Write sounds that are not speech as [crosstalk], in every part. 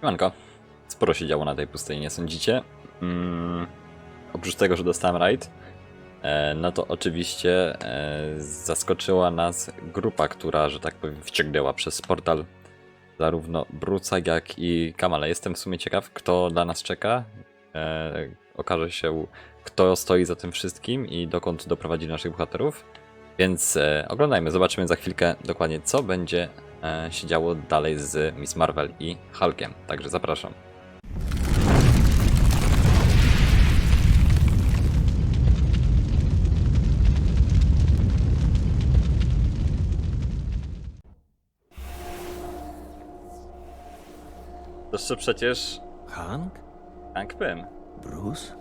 Siemanko. Sporo się działo na tej pustyni, nie sądzicie? Mm, oprócz tego, że dostałem raid, e, no to oczywiście e, zaskoczyła nas grupa, która, że tak powiem, wciągnęła przez portal zarówno Bruca, jak i Kamala. Jestem w sumie ciekaw, kto dla nas czeka. E, okaże się, kto stoi za tym wszystkim i dokąd doprowadzi naszych bohaterów. Więc e, oglądajmy, zobaczymy za chwilkę dokładnie, co będzie się działo dalej z Miss Marvel i Hulkiem. Także zapraszam. To jeszcze przecież Hank? Hank Pym. Bruce?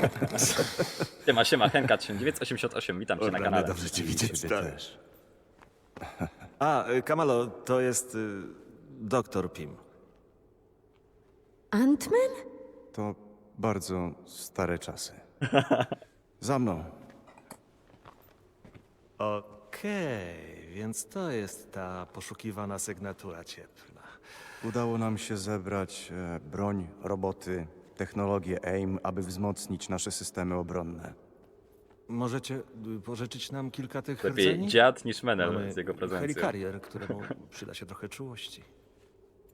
[laughs] Siema, siema, Henka 1988, witam cię na kanale. dobrze cię widzieć, Ciebie stary. też. A, y, Kamalo, to jest y, doktor Pim. Antman? To bardzo stare czasy. [laughs] Za mną. Okej, więc to jest ta poszukiwana sygnatura cieplna. Udało nam się zebrać e, broń, roboty, technologię AIM, aby wzmocnić nasze systemy obronne. Możecie y, pożyczyć nam kilka tych Lepiej rdzeni? dziad niż Menel Mamy z jego prezencją. Helikarier, któremu [laughs] przyda się trochę czułości.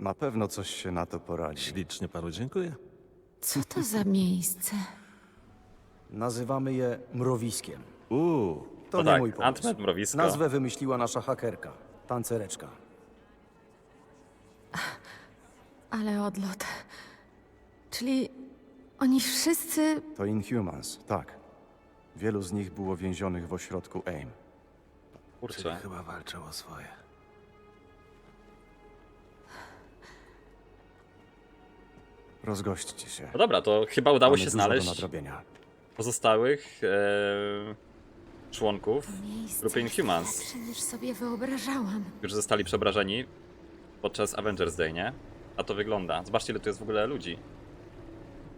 Na pewno coś się na to poradzi. Ślicznie panu dziękuję. Co to za miejsce? Nazywamy je mrowiskiem. Uuu, To No nie tak, mój pomysł. Mrowisko. Nazwę wymyśliła nasza hakerka, tancereczka. Ale odlot. Czyli oni wszyscy. To Inhumans, tak. Wielu z nich było więzionych w ośrodku AIM. czyli Kurczę. chyba walczą o swoje. Rozgośćcie się. No dobra, to chyba udało Mamy się dużo znaleźć nadrobienia. pozostałych e, członków Miejsce grupy jest Inhumans, lepsze niż sobie wyobrażałam. którzy zostali przeobrażeni podczas Avengers Day, nie? A to wygląda. Zobaczcie, ile tu jest w ogóle ludzi.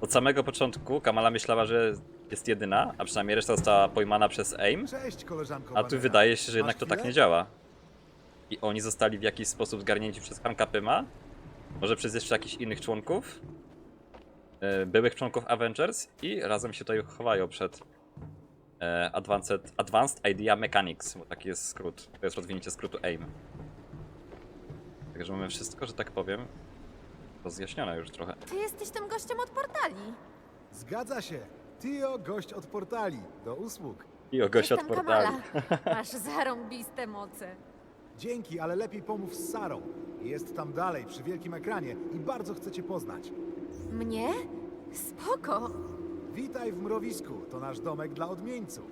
Od samego początku Kamala myślała, że jest jedyna, a przynajmniej reszta została pojmana przez AIM, Cześć, koleżanko. a tu wydaje się, że jednak Masz to tak chwilę? nie działa. I oni zostali w jakiś sposób zgarnięci przez Hanka Pyma, może przez jeszcze jakichś innych członków, e, byłych członków Avengers i razem się tutaj chowają przed e, Advanced, Advanced Idea Mechanics, bo taki jest skrót, to jest rozwinięcie skrótu AIM. Także mamy wszystko, że tak powiem, rozjaśnione już trochę. Ty jesteś tym gościem od portali. Zgadza się. Tio, gość od portali. Do usług. I o gość od Jestem portali. Kamala. [laughs] [laughs] Masz zarąbiste moce. Dzięki, ale lepiej pomów z Sarą. Jest tam dalej, przy wielkim ekranie i bardzo chcę cię poznać. Mnie? Spoko. Witaj w Mrowisku. To nasz domek dla odmieńców.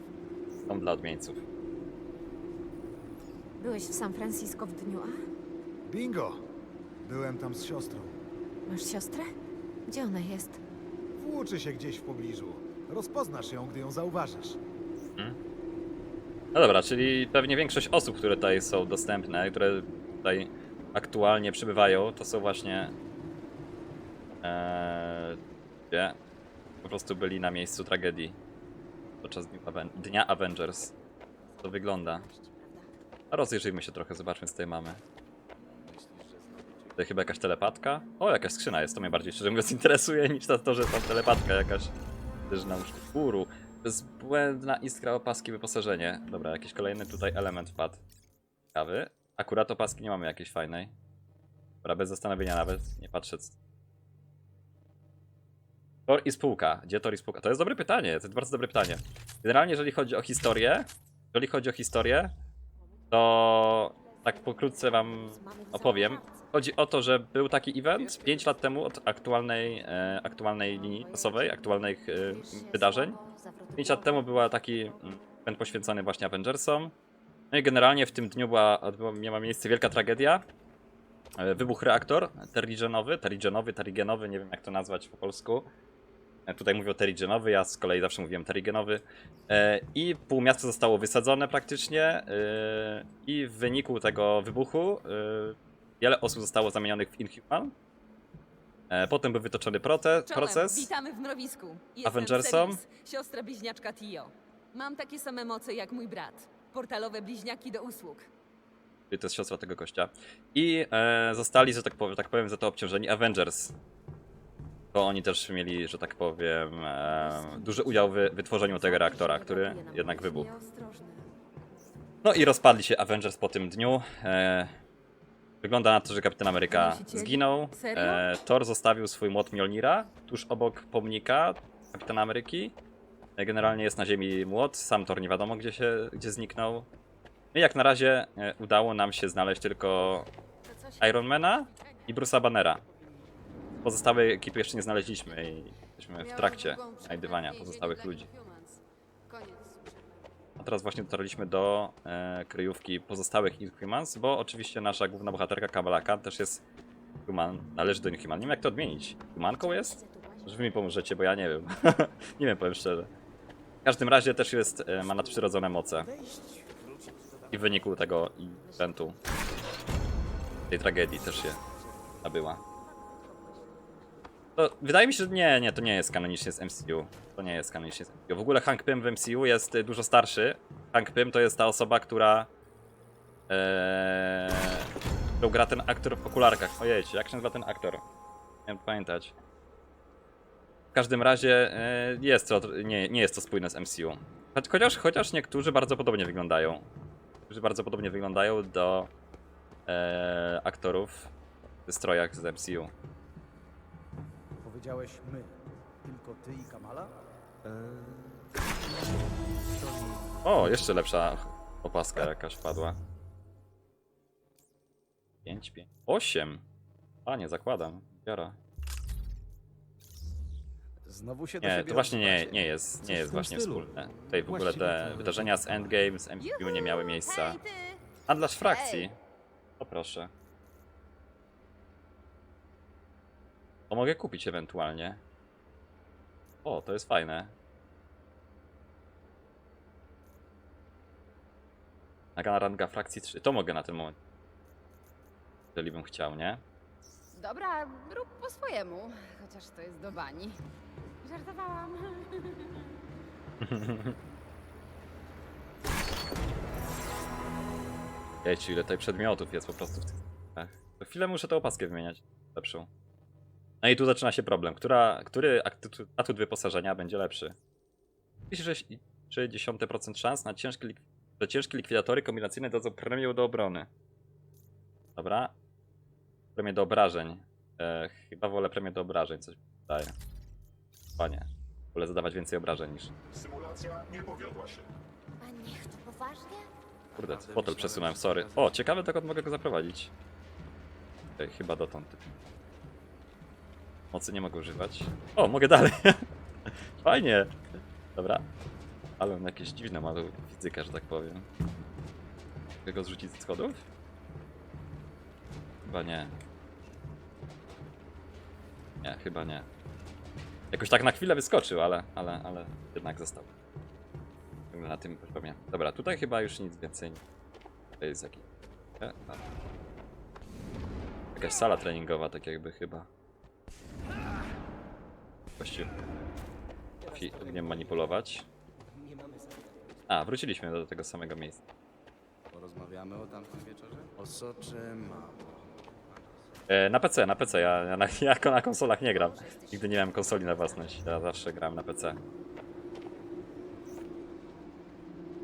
Są dla odmieńców. Byłeś w San Francisco w dniu A? Bingo! Byłem tam z siostrą. Masz siostrę? Gdzie ona jest? Włóczy się gdzieś w pobliżu. Rozpoznasz ją, gdy ją zauważysz. No dobra, czyli pewnie większość osób, które tutaj są dostępne, które tutaj aktualnie przybywają, to są właśnie ee, gdzie po prostu byli na miejscu tragedii podczas Dniu Aven Dnia Avengers. To wygląda. A rozejrzyjmy się trochę, zobaczmy co tutaj mamy. Tutaj chyba jakaś telepatka. O, jakaś skrzyna jest, to mnie bardziej szczerze mówiąc [laughs] interesuje niż to, że tam telepatka jakaś. Też na. Uru. Bezbłędna iskra opaski wyposażenie. Dobra, jakiś kolejny tutaj element wpadł. Ciekawy. Akurat opaski nie mamy jakiejś fajnej. Dobra, bez zastanowienia nawet, nie patrzę. Tor i spółka. Gdzie Tor i spółka? To jest dobre pytanie, to jest bardzo dobre pytanie. Generalnie, jeżeli chodzi o historię, jeżeli chodzi o historię, to tak pokrótce wam opowiem. Chodzi o to, że był taki event 5 lat temu od aktualnej, e, aktualnej linii czasowej, aktualnych e, wydarzeń. 5 lat temu była taki mm, event poświęcony właśnie Avengersom. No i generalnie w tym dniu była, miała miejsce wielka tragedia. E, Wybuch reaktor terigenowy, terigenowy, terigenowy, nie wiem jak to nazwać po polsku. E, Tutaj mówię o terigenowy, ja z kolei zawsze mówiłem terigenowy. E, I pół miasta zostało wysadzone praktycznie. e, I w wyniku tego wybuchu wiele osób zostało zamienionych w Inhuman. Potem był wytoczony prote, Czołem, proces. Witamy w mrowisku. Jestem Avengersom? Celis, siostra bliźniaczka Tio. Mam takie same moce jak mój brat. Portalowe bliźniaki do usług. Czyli to jest siostra tego gościa. I e, zostali, że tak, powiem, tak powiem, za to obciążeni Avengers. To oni też mieli, że tak powiem, e, duży udział w wytworzeniu tego reaktora, który jednak wybuchł. No i rozpadli się Avengers po tym dniu. E, wygląda na to, że Kapitan Ameryka zginął. E, Thor zostawił swój młot Mjolnira tuż obok pomnika Kapitana Ameryki. E, generalnie jest na ziemi młot, sam Thor nie wiadomo gdzie się, gdzie zniknął. No i jak na razie e, udało nam się znaleźć tylko Ironmana i Bruce'a Bannera. Pozostałej ekipy jeszcze nie znaleźliśmy i jesteśmy w trakcie znajdywania pozostałych ludzi. A teraz właśnie dotarliśmy do e, kryjówki pozostałych Inhumans, bo oczywiście nasza główna bohaterka Kamala Khan też jest Human, należy do Inhuman. Nie wiem jak to odmienić. Humanką jest? Że wy mi pomożecie, bo ja nie wiem. [laughs] nie wiem, powiem szczerze. W każdym razie też jest, e, ma nadprzyrodzone moce. I w wyniku tego eventu, tej tragedii też się nabyła. Wydaje mi się, że nie, nie, to nie jest kanonicznie z MCU. To nie jest kanonicznie z MCU. W ogóle Hank Pym w MCU jest y, dużo starszy. Hank Pym to jest ta osoba, która. Ee, którą gra ten aktor w okularkach. Ojejcie, jak się nazywa ten aktor? Nie wiem pamiętać. W każdym razie e, jest to, nie, nie jest to spójne z MCU. Chociaż, chociaż niektórzy bardzo podobnie wyglądają. Niektórzy bardzo podobnie wyglądają do e, aktorów w strojach z MCU. Powiedziałeś my. Tylko ty i Kamala? O, jeszcze lepsza opaska jakaś padła. 5, 5, 8. A nie, zakładam. Biorę. Znowu się do Nie, siebie to właśnie nie, odzywacie. nie jest, nie jest właśnie stylu. wspólne. Tutaj w ogóle te wydarzenia z Endgame, z MCU nie miały miejsca. Ty! Handlarz frakcji. O proszę. To mogę kupić ewentualnie. O, to jest fajne. Nagana ranga frakcji 3. To mogę na ten moment. Jeżeli bym chciał, nie? Dobra, rób po swojemu. Chociaż to jest do bani. Żartowałam. [laughs] Jejciu, ile tutaj przedmiotów jest po prostu w tych... Ach, To chwilę muszę tę opaskę wymieniać. Lepszą. No i tu zaczyna się problem. Która, który atut, wyposażenia będzie lepszy? 60% szans na ciężkie, że ciężkie likwidatory kombinacyjne dadzą premię do obrony. Dobra. Premię do obrażeń. E, chyba wolę premię do obrażeń, coś mi się wydaje. Panie. Wolę zadawać więcej obrażeń niż... Symulacja nie powiodła się. A niech to poważnie? Kurde, fotel przesunąłem, sorry. O, ciekawe dokąd mogę go zaprowadzić. Ej, chyba dotąd. Mocy nie mogę używać. O, mogę dalej. [laughs] Fajnie. Dobra. Ale on jakieś dziwne ma fizykę, że tak powiem. Mogę go zrzucić z schodów? Chyba nie. Nie, chyba nie. Jakoś tak na chwilę wyskoczył, ale, ale, ale jednak został. Na tym poziomie. Dobra, tutaj chyba już nic więcej. To jest jakiś. E. Jakaś sala treningowa, tak jakby chyba. Właściwie. Potrafi ogniem manipulować. A, wróciliśmy do tego samego miejsca. Porozmawiamy o tamtym wieczorze? Osocze mamo. E, na PC, na PC. Ja, ja, na, [laughs] ja na konsolach nie gram. Nigdy nie miałem konsoli na własność. Ja zawsze gram na PC.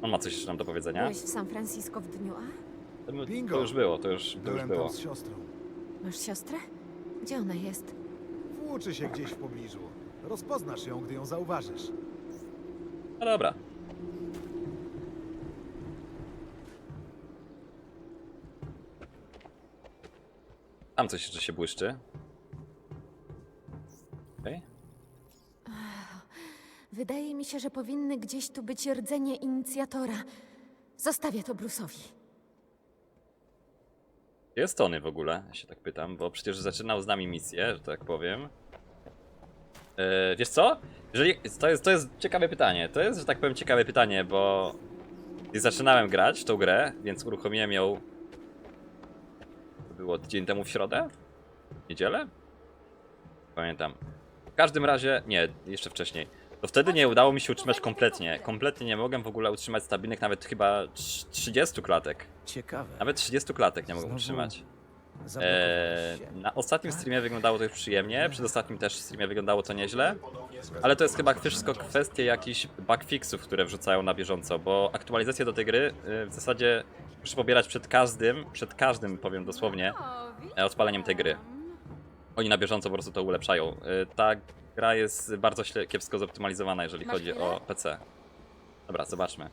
On ma coś jeszcze nam do powiedzenia? Byłeś w San Francisco w dniu A? To, Bingo. to już było, to już, to już Byłem było. tam z siostrą. Masz siostrę? Gdzie ona jest? Włóczy się gdzieś w pobliżu. Rozpoznasz ją, gdy ją zauważysz. No dobra. Tam coś jeszcze się błyszczy. Okej. Wydaje mi się, że powinny gdzieś tu być rdzenie inicjatora. Zostawię to Bruce'owi. Gdzie jest Tony w ogóle? Ja się tak pytam, bo przecież zaczynał z nami misję, że tak powiem. E, wiesz co? Jeżeli, to, jest, to jest ciekawe pytanie. To jest, że tak powiem, ciekawe pytanie, bo gdy zaczynałem grać w tą grę, więc uruchomiłem ją. To było tydzień temu w środę? W niedzielę? Pamiętam. W każdym razie, nie, jeszcze wcześniej. to wtedy nie udało mi się utrzymać kompletnie. Kompletnie nie mogłem w ogóle utrzymać stabilnych nawet chyba trz- 30 klatek. Ciekawe. Nawet 30 klatek nie mogłem utrzymać. Eee, na ostatnim streamie wyglądało to już przyjemnie, przed ostatnim też streamie wyglądało to nieźle, ale to jest chyba wszystko kwestia jakichś bugfixów, które wrzucają na bieżąco, bo aktualizacje do tej gry y, w zasadzie muszę pobierać przed każdym, przed każdym powiem dosłownie, e, odpaleniem tej gry. Oni na bieżąco po prostu to ulepszają. Y, Ta gra jest bardzo kiepsko zoptymalizowana, jeżeli Masz chodzi chwilę? o PC. Dobra, zobaczmy.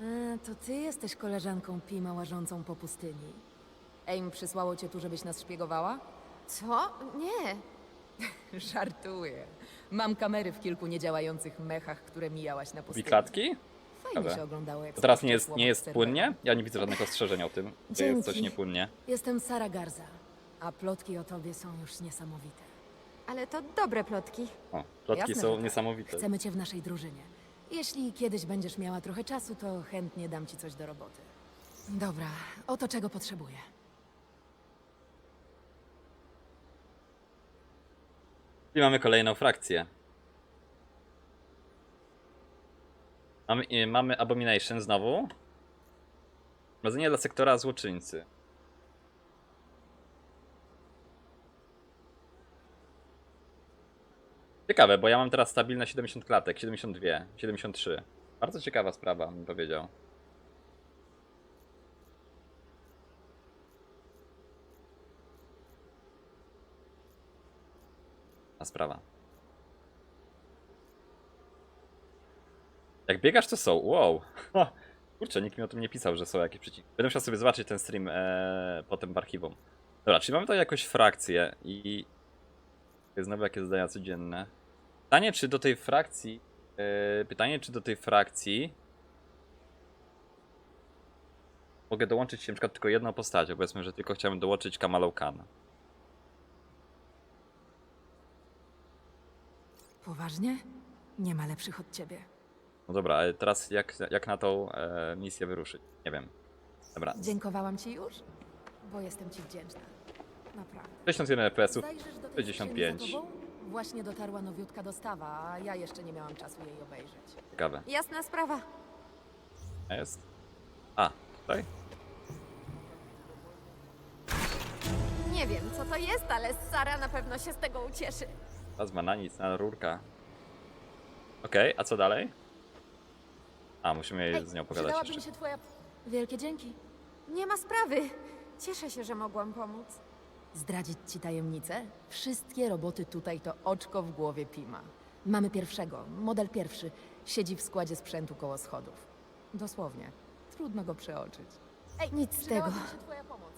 E, to ty jesteś koleżanką Pima łażącą po pustyni. Aim przysłało cię tu, żebyś nas szpiegowała? Co? Nie. [laughs] Żartuję. Mam kamery w kilku niedziałających mechach, które mijałaś na pustyni. klatki? Fajnie Dobra. się oglądało, jak To teraz nie jest, nie jest płynnie? Ja nie widzę żadnych ostrzeżeń o tym, że jest coś niepłynnie. Jestem Sara Garza, a plotki o tobie są już niesamowite. Ale to dobre plotki. O, plotki Jasne, są tak. niesamowite. Chcemy cię w naszej drużynie. Jeśli kiedyś będziesz miała trochę czasu, to chętnie dam ci coś do roboty. Dobra, oto czego potrzebuję. I mamy kolejną frakcję. Mamy, i mamy Abomination znowu. Rodzenie dla sektora złoczyńcy. Ciekawe, bo ja mam teraz stabilne 70 klatek, 72, 73. Bardzo ciekawa sprawa, bym powiedział. Sprawa. Jak biegasz, to są. Wow. Ha. [laughs] Kurczę, nikt mi o tym nie pisał, że są jakieś przyciski. Będę musiał sobie zobaczyć ten stream e, potem w archiwum. Dobra, czyli mamy tutaj jakąś frakcję i. To jest Znowu jakieś zadania codzienne. Pytanie, czy do tej frakcji. E, pytanie, czy do tej frakcji. Mogę dołączyć na przykład tylko jedną postacią. Powiedzmy, że tylko chciałbym dołączyć Kamalą Khan. Poważnie? Nie ma lepszych od ciebie. No dobra, ale teraz jak, jak na tą e, misję wyruszyć? Nie wiem. Dobra. Dziękowałam ci już? Bo jestem ci wdzięczna. Naprawdę. 61 FPS-ów. Zajrzysz do tej 65. skrzyni za tobą? Właśnie dotarła nowiutka dostawa, a ja jeszcze nie miałam czasu jej obejrzeć. Ciekawe. Jasna sprawa. A Jest. A, tutaj? Nie wiem, co to jest, ale Sara na pewno się z tego ucieszy. Plazma na nic, na rurka. Okej, a co dalej? A, musimy jej z nią pogadać przydałaby mi jeszcze. się twoja... Wielkie dzięki. Nie ma sprawy. Cieszę się, że mogłam pomóc. Zdradzić ci tajemnicę? Wszystkie roboty tutaj to oczko w głowie Pima. Mamy pierwszego, model pierwszy. Siedzi w składzie sprzętu koło schodów. Dosłownie. Trudno go przeoczyć. Ej, nic z tego. Przydałaby mi się twoja pomoc.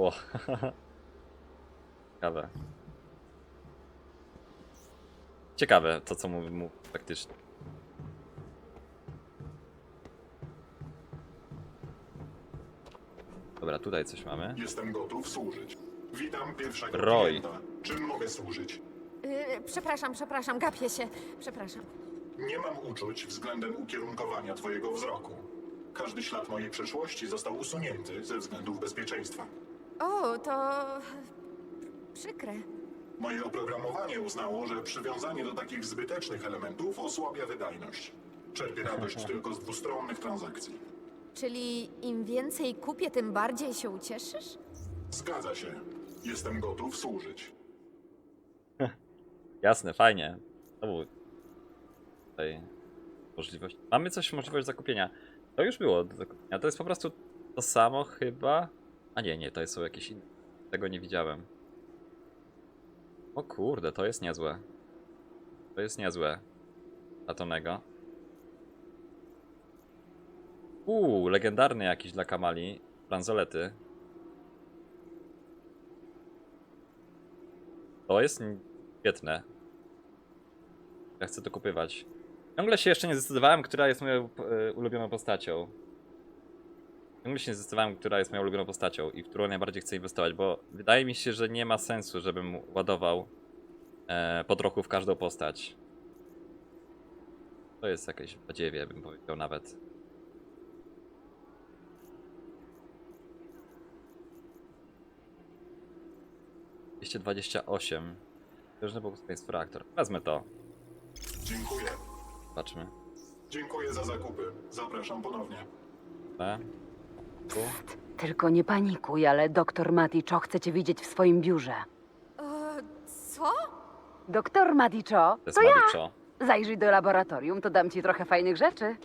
O. [laughs] Ciekawe. Ciekawe to, co mówi mu faktycznie. Dobra, tutaj coś mamy. Jestem gotów służyć. Witam pierwszego Roy. klienta. Czym mogę służyć? Yy, przepraszam, przepraszam, gapię się. Przepraszam. Nie mam uczuć względem ukierunkowania twojego wzroku. Każdy ślad mojej przeszłości został usunięty ze względów bezpieczeństwa. O, to... przykre. Moje oprogramowanie uznało, że przywiązanie do takich zbytecznych elementów osłabia wydajność. Czerpię radość [laughs] tylko z dwustronnych transakcji. Czyli im więcej kupię, tym bardziej się ucieszysz? Zgadza się. Jestem gotów służyć. [laughs] Jasne, fajnie. To był tutaj możliwość. Mamy coś, możliwość zakupienia. To już było do zakupienia. To jest po prostu to samo chyba. A nie, nie, to są jakieś inne. Tego nie widziałem. O kurde, to jest niezłe. To jest niezłe. Atonego. Uuu, legendarny jakiś dla Kamali. Bransolety. To jest świetne. Ja chcę to kupywać. Ciągle się jeszcze nie zdecydowałem, która jest moją e, ulubioną postacią. Ciągle się nie zdecydowałem, która jest moją ulubioną postacią i w którą najbardziej chcę inwestować, bo wydaje mi się, że nie ma sensu, żebym ładował e, po trochu w każdą postać. To jest jakieś badziewie, bym powiedział nawet. 228. Różny błogosławieństwo reaktor. Wezmę to. Dziękuję. Zobaczmy. Dziękuję za zakupy. Zapraszam ponownie. Te. Tu. Tylko nie panikuj, ale doktor Maticzo chce cię widzieć w swoim biurze. E, co? Doktor Maticzo, To jest to ja! Zajrzyj do laboratorium, to dam ci trochę fajnych rzeczy.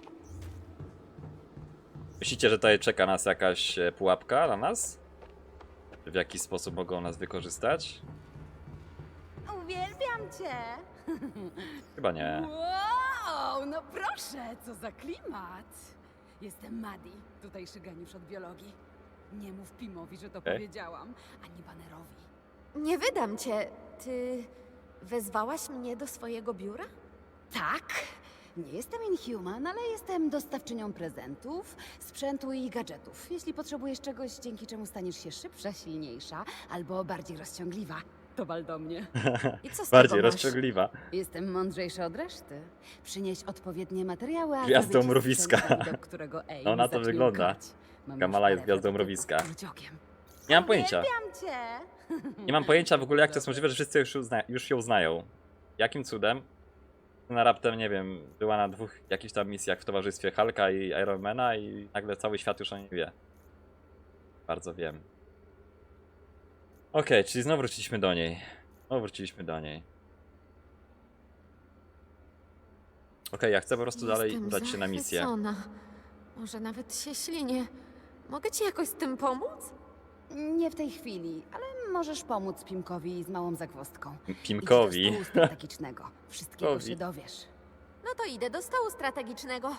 Myślicie, że tutaj czeka nas jakaś e, pułapka na nas? W jaki sposób mogą nas wykorzystać? Uwielbiam cię! Chyba nie. Wow, no proszę, co za klimat! Jestem Madi, tutejszy geniusz od biologii. Nie mów Pimowi, że to powiedziałam, ani Bannerowi. Nie wydam cię. Ty wezwałaś mnie do swojego biura? Tak, nie jestem Inhuman, ale jestem dostawczynią prezentów, sprzętu i gadżetów. Jeśli potrzebujesz czegoś, dzięki czemu staniesz się szybsza, silniejsza albo bardziej rozciągliwa, to wal do mnie. [laughs] I co z Bardziej tego masz? rozciągliwa. Jestem mądrzejsza od reszty. Przynieś odpowiednie materiały, a Gwiazdą mrowiska. na widok którego [laughs] Aim No, na to zacznie wygląda. łkać. Mam Kamala już jest parę gwiazdą mrowiska. Nie mam pojęcia. Uwielbiam cię! Nie mam pojęcia w ogóle, jak to jest możliwe, że wszyscy już, uzna już ją znają. Jakim cudem? Ona raptem, nie wiem, była na dwóch jakichś tam misjach w towarzystwie Hulka i Ironmana i nagle cały świat już o niej wie. Bardzo wiem. Okej, czyli znowu wróciliśmy do niej. Znowu wróciliśmy do niej. Okej, ja chcę po prostu dalej Jestem udać się na misję. zachwycona. Może nawet się ślinię. Mogę ci jakoś z tym pomóc? Nie w tej chwili, ale możesz pomóc Pimkowi z małą zagwozdką. Idź Pimkowi. do stołu strategicznego. Wszystkiego Pimkowi. się dowiesz. No to idę do stołu strategicznego.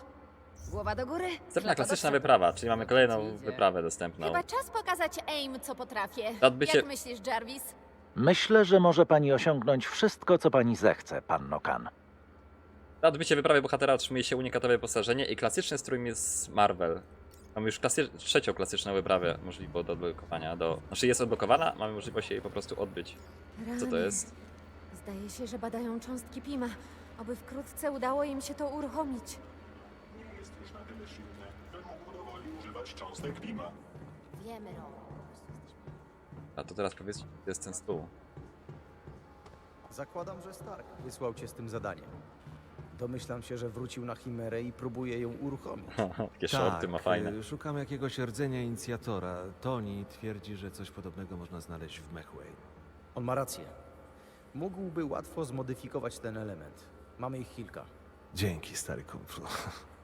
Głowa do góry. Następna klapa do klasyczna przodu. wyprawa, czyli mamy kolejną idzie. wyprawę dostępną. Chyba czas pokazać AIM, co potrafię. Odbycie- Jak myślisz, Jarvis? Myślę, że może pani osiągnąć wszystko, co pani zechce, panno Kan. Na odbycie wyprawy bohatera otrzymuje się unikatowe wyposażenie i klasyczny strój Miss Marvel. Mamy już klasy trzecią klasyczną wyprawę możliwą do odblokowania. Do... Znaczy jest odblokowana, mamy możliwość jej po prostu odbyć. Co to Rany. jest? Zdaje się, że badają cząstki Pima. Oby wkrótce udało im się to uruchomić. Nie jest już na tyle silny, by mógł cząstek. Wiemy, Ro. A to teraz powiedz, gdzie jest ten stół. Zakładam, że Stark wysłał cię z tym zadaniem. Domyślam się, że wrócił na Chimerę i próbuje ją uruchomić. [laughs] Takie shorty ma fajne. y, szukam jakiegoś rdzenia inicjatora. Tony twierdzi, że coś podobnego można znaleźć w Mechway. On ma rację. Mógłby łatwo zmodyfikować ten element. Mamy ich kilka. Dzięki, stary kumplu. [laughs]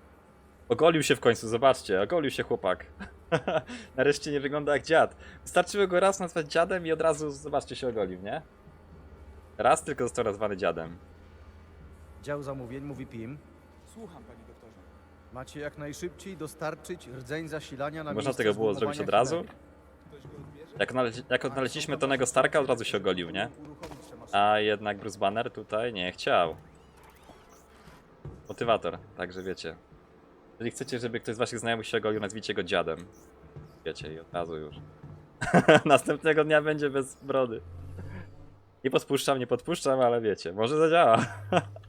Ogolił się w końcu, zobaczcie, ogolił się chłopak. [laughs] Nareszcie nie wygląda jak dziad. Wystarczyło go raz nazwać dziadem i od razu, zobaczcie, się ogolił, nie? Raz tylko został nazwany dziadem. Dział zamówień mówi Pim. Słucham, panie doktorze. Macie jak najszybciej dostarczyć rdzeń zasilania na Można miejsce tego było zrobić od zbudowania razu? Jak, odnale- jak odnaleźliśmy Tonego Starka, od razu się ogolił, nie? Uruchomić. A jednak Bruce Banner tutaj nie chciał. Motywator, także wiecie. Jeżeli chcecie, żeby ktoś z waszych znajomych się ogolił, nazwijcie go dziadem. Wiecie, i od razu już. [laughs] Następnego dnia będzie bez brody. Nie podpuszczam, nie podpuszczam, ale wiecie, może zadziała. [laughs]